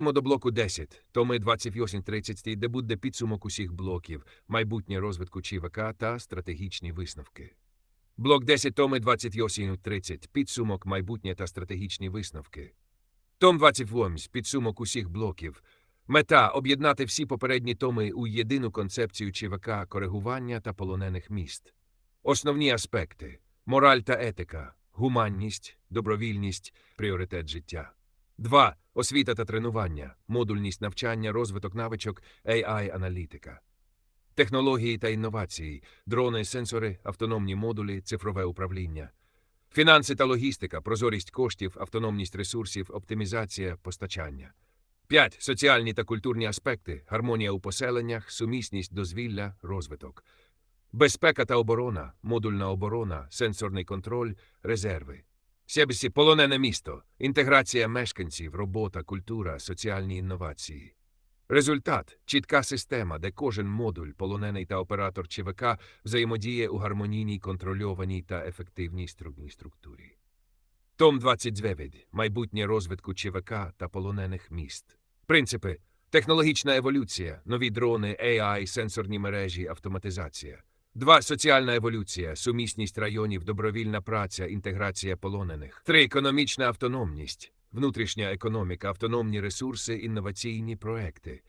До блоку 10, томи 28-30, де буде підсумок усіх блоків, майбутнє розвитку ЧВК та стратегічні висновки. Блок 10, томи 28-30, підсумок, майбутнє та стратегічні висновки. Том 28, підсумок усіх блоків. Мета – об'єднати всі попередні томи у єдину концепцію ЧВК, коригування та полонених міст. Основні аспекти – мораль та етика, гуманність, добровільність, пріоритет життя. 2. Освіта та тренування, модульність навчання, розвиток навичок, AI-аналітика. Технології та інновації, дрони, сенсори, автономні модулі, цифрове управління. Фінанси та логістика, прозорість коштів, автономність ресурсів, оптимізація, постачання. 5. Соціальні та культурні аспекти, гармонія у поселеннях, сумісність дозвілля, розвиток. Безпека та оборона, модульна оборона, сенсорний контроль, резерви. Сєбсі полонене місто, інтеграція мешканців, робота, культура, соціальні інновації. Результат чітка система, де кожен модуль, полонений та оператор ЧВК взаємодіє у гармонійній, контрольованій та ефективній струбній структурі. Том 29. Майбутнє розвитку ЧВК та полонених міст. Принципи технологічна еволюція, нові дрони, AI, сенсорні мережі, автоматизація. 2. Соціальна еволюція, сумісність районів, добровільна праця, інтеграція полонених. 3. Економічна автономність, внутрішня економіка, автономні ресурси, інноваційні проекти.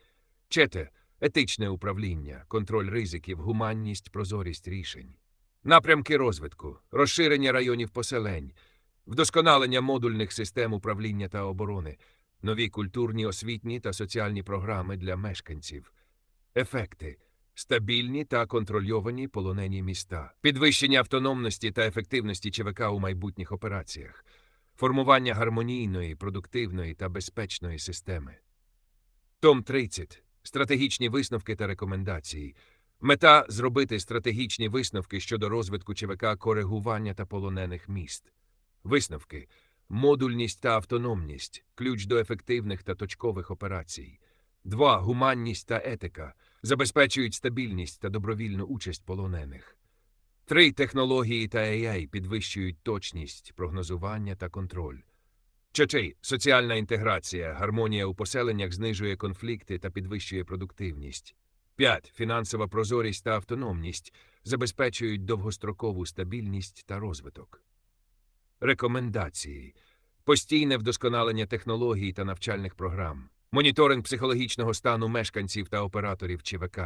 4. Етичне управління, контроль ризиків, гуманність, прозорість рішень. Напрямки розвитку, розширення районів поселень, вдосконалення модульних систем управління та оборони, нові культурні, освітні та соціальні програми для мешканців. Ефекти стабільні та контрольовані полонені міста, підвищення автономності та ефективності ЧВК у майбутніх операціях, формування гармонійної, продуктивної та безпечної системи. Том 30. Стратегічні висновки та рекомендації. Мета зробити стратегічні висновки щодо розвитку ЧВК коригування та полонених міст. Висновки модульність та автономність, ключ до ефективних та точкових операцій. 2. Гуманність та етика забезпечують стабільність та добровільну участь полонених. 3. Технології та AI підвищують точність, прогнозування та контроль. 4. Соціальна інтеграція, гармонія у поселеннях знижує конфлікти та підвищує продуктивність. 5. Фінансова прозорість та автономність забезпечують довгострокову стабільність та розвиток. Рекомендації. Постійне вдосконалення технологій та навчальних програм. Моніторинг психологічного стану мешканців та операторів ЧВК.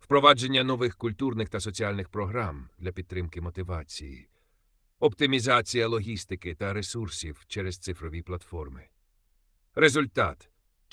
Впровадження нових культурних та соціальних програм для підтримки мотивації. Оптимізація логістики та ресурсів через цифрові платформи. Результат